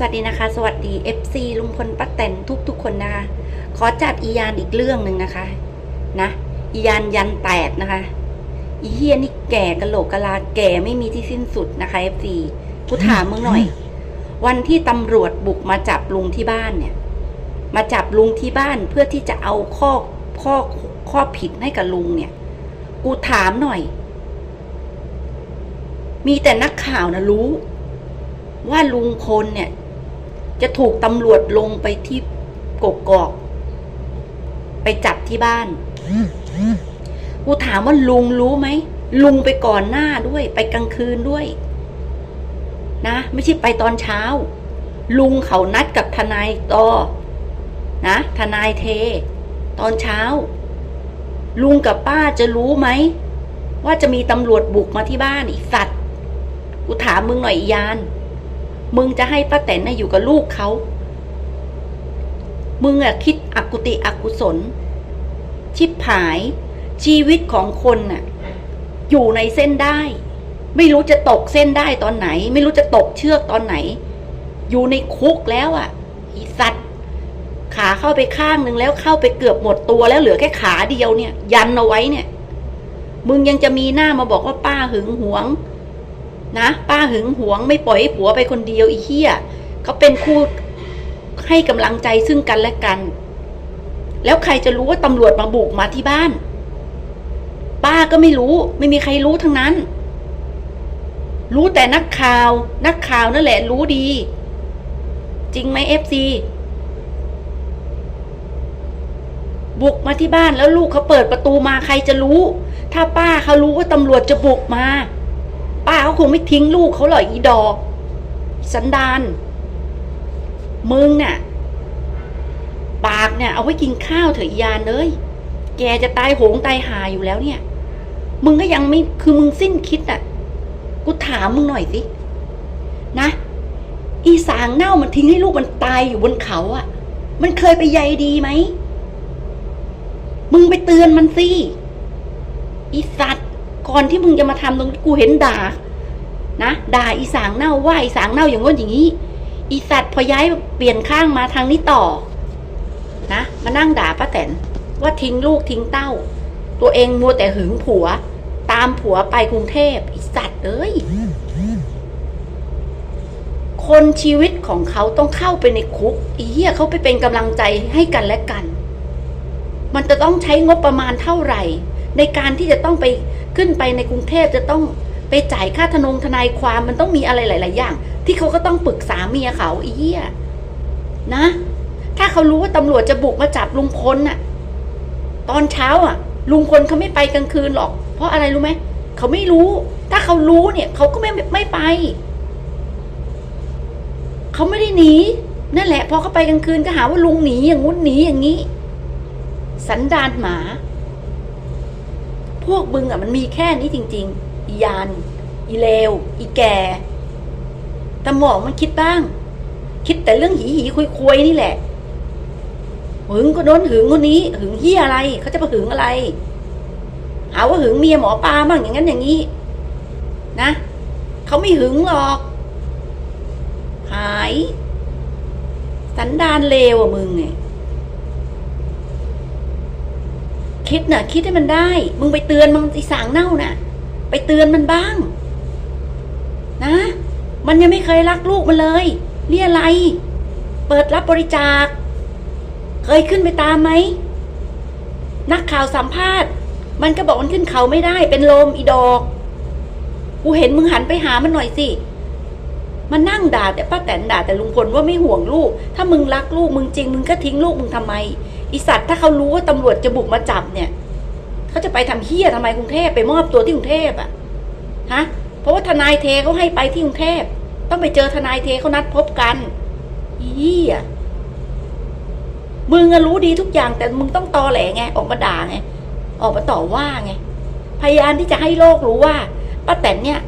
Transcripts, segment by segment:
สวัสดีนะคะ สวัสดี FC ลุงพลป้าแตนทุกทุกๆคนนะคะ ขอจัดอียานอีกเรื่องหนึ่งนะคะ นะอียานยันแตกนะคะ อีเฮียนี่แก่กะโหลกกะลาแก่ไม่มีที่สิ้นสุดนะคะ FC กูถามมึงหน่อย วันที่ตำรวจบุกมาจับลุงที่บ้านเนี่ย มาจับลุงที่บ้านเพื่อที่จะเอาข้อข้อข้อผิดให้กับลุงเนี่ย กูถามหน่อย มีแต่นักข่าวนะรู้ว่าลุงพลเนี่ย จะถูกตำรวจลงไปที่กกอก ไปจับที่บ้าน กูถามว่าลุงรู้ไหม ลุงไปก่อนหน้าด้วย ไปกลางคืนด้วย นะ ไม่ใช่ไปตอนเช้า ลุงเขานัดกับทนายตอนะ ทนายเท ตอนเช้า ลุงกับป้าจะรู้ไหม ว่าจะมีตำรวจบุกมาที่บ้านอีสัตว์ กูถามมึงหน่อยอยาน มึงจะให้ป้าแตนน่ะอยู่กับลูกเขามึงอะคิดอกุติอกุศล ชิบหาย ชีวิตของคนน่ะ อยู่ในเส้นได้ ไม่รู้จะตกเส้นได้ตอนไหน ไม่รู้จะตกเชือกตอนไหน อยู่ในคุกแล้วอะ่ะอีสัตว์ ขาเข้าไปข้างหนึ่งแล้วเข้าไปเกือบหมดตัวแล้วเหลือแค่ขาเดียวเนี่ย ยันเอาไว้เนี่ย มึงยังจะมีหน้ามาบอกว่าป้าหึงหวง นะ ป้าหึงหวงไม่ปล่อยให้ผัวไปคนเดียวอีเหี้ยเขาเป็นคู่ให้กำลังใจซึ่งกันและกัน แล้วใครจะรู้ว่าตำรวจมาบุกมาที่บ้าน ป้าก็ไม่รู้ ไม่มีใครรู้ทั้งนั้น รู้แต่นักข่าว นักข่าวนั่นแหละรู้ดี จริงไหมเอฟซีบุกมาที่บ้านแล้วลูกเขาเปิดประตูมาใครจะรู้ ถ้าป้าเขารู้ว่าตำรวจจะบุกมา ป้าเขาคงไม่ทิ้งลูกเขาหรอกอีดอก สันดานมึงเนี่ยปากเนี่ย เอาไว้กินข้าวเถอะอียานเลย แกจะตายโหงตายหาอยู่แล้วเนี่ย มึงก็ยังไม่คือมึงสิ้นคิดอะ กูถามมึงหน่อยสินะ อีสางเน่ามันทิ้งให้ลูกมันตายอยู่บนเขาอะ มันเคยไปใยดีไหม มึงไปเตือนมันสิอีสัตว์ก่อนที่มึงจะมาทำตรงกูเห็นด่า นะด่าอีสางเน่าว่าอีสางเน่าอย่างง้นอย่างนี้ อีสัตว์พอย้ายเปลี่ยนข้างมาทางนี้ต่อ นะมานั่งด่าป้าแตนว่าทิ้งลูกทิ้งเต้า ตัวเองมัวแต่หึงผัว ตามผัวไปกรุงเทพอีสัตว์เอ้ยคนชีวิตของเขาต้องเข้าไปในคุกอีเหี้ยเขาไปเป็นกำลังใจให้กันและกัน มันจะต้องใช้งบประมาณเท่าไหร่ ในการที่จะต้องไปขึ้นไปในกรุงเทพจะต้อง ไปจ่ายค่าทนงทนายความมันต้องมีอะไรหลาย ๆ อย่าง ที่เขาก็ต้องปรึกษาเมียเขาอีเหี้ยนะ ถ้าเขารู้ว่าตำรวจจะบุกมาจับลุงพลน่ะ ตอนเช้าอะ ลุงพลเขาไม่ไปกลางคืนหรอก เพราะอะไรรู้ไหมเขาไม่รู้ ถ้าเขารู้เนี่ยเขาก็ไม่ไม่ไปเขาไม่ได้หนีนั่นแหละพอเขาไปกลางคืนก็หาว่าลุงหนีอย่างงู้นหนีอย่างนี้ สันดานหมา พวกมึงอะมันมีแค่นี้จริง ๆ อียาน อีเลว อีแก่แต่หมองมันคิดบ้าง คิดแต่เรื่องหีหีคุยคุยนี่แหละ หึงก็โดนหึงคนนี้ หึงเฮียอะไรเขาจะมาหึงอะไรหาว่าหึงเมียหมอปลาบ้างอย่างนั้นอย่างนี้ นะเขาไม่หึงหรอก หาย สันดานเลวอะมึงเนี่ยคิดน่ะ คิดให้มันได้ มึงไปเตือนมันอีสางเน่าน่ะ ไปเตือนมันบ้าง นะ มันยังไม่เคยรักลูกมันเลยเรียอะไร เปิดรับบริจาค เคยขึ้นไปตามไหม นักข่าวสัมภาษณ์ มันก็บอกมันขึ้นเขาไม่ได้ เป็นลมอีดอก กูเห็นมึงหันไปหามันหน่อยสิมันนั่งด่าแต่ป้าแตนด่าแต่ลุงพลว่าไม่ห่วงลูก ถ้ามึงรักลูกมึงจริง มึงก็ทิ้งลูกมึงทำไมอีสัตว์ถ้าเขารู้ว่าตำรวจจะบุกมาจับเนี่ย เขาจะไปทำเฮี้ยทำไมกรุงเทพไปมอบตัวที่กรุงเทพอะฮะเพราะว่าทนายเทเขาให้ไปที่กรุงเทพต้องไปเจอทนายเทเขานัดพบกันอีเหี้ยมึงอะรู้ดีทุกอย่าง แต่มึงต้องตอแหลไง ออกมาด่าไง ออกมาต่อว่าไง พยายามที่จะให้โลกรู้ว่าป้าแตนเนี่ย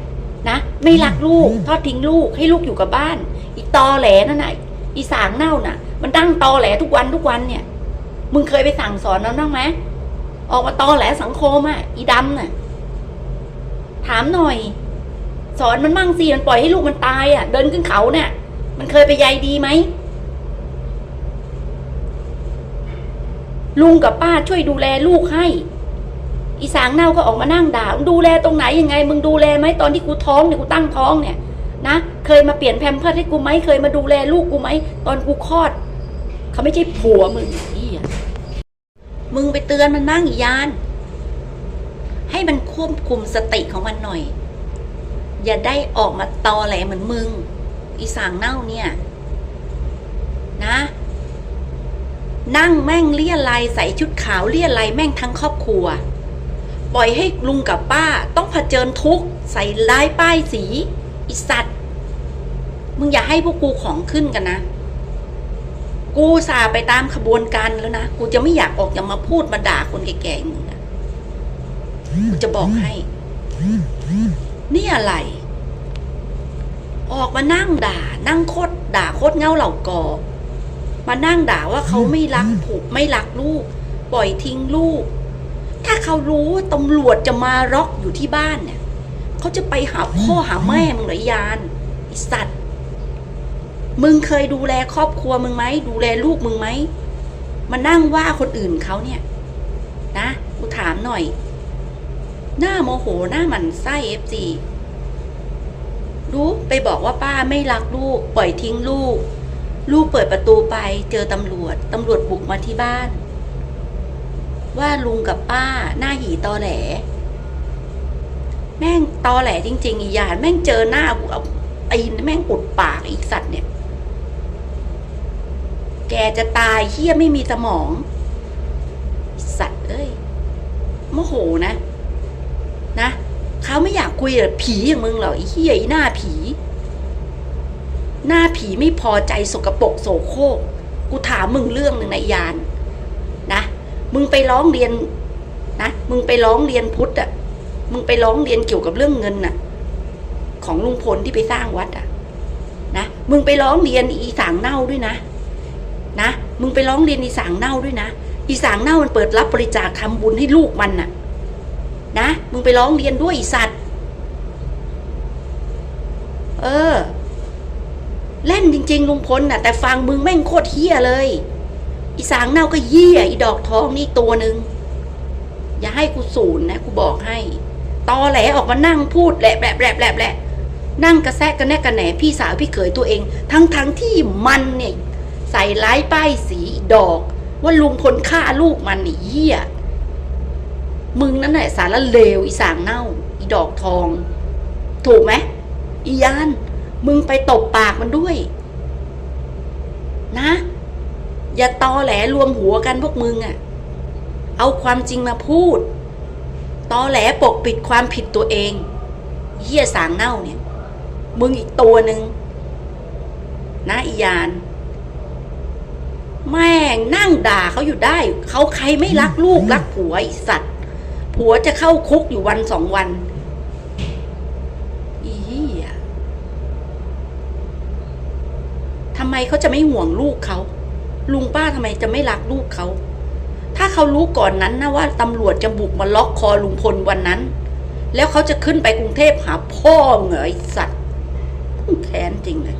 นะไม่รักลูกทอดทิ้งลูกให้ลูกอยู่กับบ้าน อีตอแหลนั่นน่ะอีสางเน่าน่ะ มันตั้งตอแหลทุกวันทุกวันเนี่ย มึงเคยไปสั่งสอนมันบ้างไหม ออกมาตอแหลสังคมอะ อีดำน่ะ ถามหน่อย สอนมันมั่งสิมันปล่อยให้ลูกมันตายอะ เดินขึ้นเขาเนี่ย มันเคยไปใยดีไหมลุงกับป้าช่วยดูแลลูกให้ อีสางเน่าก็ออกมานั่งด่ามึงดูแลตรงไหนยังไง มึงดูแลไหมตอนที่กูท้องเนี่ยกูตั้งท้องเนี่ย นะเคยมาเปลี่ยนแพมเพิร์สให้กูไหมเคยมาดูแลลูกกูไหมตอนกูคลอด เขาไม่ใช่ผัวมึงไอ้เหี้ มึงไปเตือนมันบ้างอียาน ให้มันควบคุมสติของมันหน่อย อย่าได้ออกมาตอแหลเหมือนมึง อีสางเน่าเนี่ย นะ นั่งแม่งเลี่ยไรใส่ชุดขาวเลี่ยไรแม่งทั้งครอบครัว ปล่อยให้ลุงกับป้าต้องเผชิญทุกข์ใส่ร้ายป้ายสีอีสัตว์ มึงอย่าให้พวกกูของขึ้นกันนะ กูสาไปตามขบวนการแล้วนะ กูจะไม่อยากออกอย่ามาพูดมาด่าคนแก่ๆอย่างมึงนะกูจะบอกให้ นี่อะไร ออกมานั่งด่า นั่งโคตรด่าโคตรเงาเหล่ากอ มานั่งด่าว่าเขาไม่รักผูกไม่รักลูก ปล่อยทิ้งลูก ถ้าเขารู้ตำรวจจะมาล็อกอยู่ที่บ้านเนี่ย เขาจะไปหาพ่อหาแม่มึงหรอยานไอสัตว์ มึงเคยดูแลครอบครัวมึงไหมดูแลลูกมึงไหมมานั่งว่าคนอื่นเขาเนี่ย นะกูถามหน่อย หน้าโมโหหน้าหมันไส้เอฟซีรู้ไปบอกว่าป้าไม่รักลูก ปล่อยทิ้งลูก ลูกเปิดประตูไปเจอตำรวจตำรวจบุกมาที่บ้าน ว่าลุงกับป้าหน้าหีตอแหล แม่งตอแหลจริงๆอีหยานแม่งเจอหน้ากูเอาไอ้แม่งอุดปากอีกสัตว์เนี่ย แกจะตายเฮียไม่มีสมอง สัตว์เอ้ยโมโหนะ นะเขาไม่อยากคุยกับผีอย่างมึงหรอกไอ้เฮียไอ้หน้าผี หน้าผีไม่พอใจสกปรกโสโครกกูถามมึงเรื่องหนึ่งในยาน นะ มึงไปร้องเรียน นะ มึงไปร้องเรียนพุทธอะมึงไปร้องเรียนเกี่ยวกับเรื่องเงินน่ะ ของลุงพลที่ไปสร้างวัดอะนะ มึงไปร้องเรียนอีสางเน่าด้วยนะ นะ มึงไปร้องเรียนอีสางเน่าด้วยนะ อีสางเน่ามันเปิดรับบริจาคทำบุญให้ลูกมันน่ะ นะ มึงไปร้องเรียนด้วยอีสัตว์ เออ เล่นจริง ๆ ลุงพลน่ะ แต่ฟังมึงแม่งโคตรเฮี้ยเลย อีสางเน่าก็เยี่ยอีดอกทองนี่ตัวหนึ่งอย่าให้กูสูนนะกูบอกให้ ตอแหลออกมานั่งพูดแหละแหละแหละแหละแหละนั่งกระแซะกระแนกกระแหนพี่สาวพี่เขยตัวเอง ทั้งทั้งที่มันเนี่ย ใส่ร้ายป้ายสีดอก ว่าลุงพลฆ่าลูกมันนี่เหี้ยมึงนั่นแหละสารเลวอีสางเน่า อีดอกทอง ถูกไหมอียานมึงไปตบปากมันด้วย นะ อย่าตอแหลรวมหัวกันพวกมึงอะเอาความจริงมาพูด ตอแหลปกปิดความผิดตัวเองเฮียสางเน่าเนี่ย มึงอีกตัวหนึ่งนะอียาน แม่งนั่งด่าเขาอยู่ได้ เขาใครไม่รักลูกรักผัวไอสัตว์ ผัวจะเข้าคุกอยู่วันสองวัน อีเหี้ยทำไมเขาจะไม่ห่วงลูกเขา ลุงป้าทำไมจะไม่รักลูกเขา ถ้าเขารู้ก่อนนั้นนะว่าตำรวจจะบุกมาล็อกคอลุงพลวันนั้น แล้วเขาจะขึ้นไปกรุงเทพหาพ่อเหงอไอสัตว์แค้นจริงเลย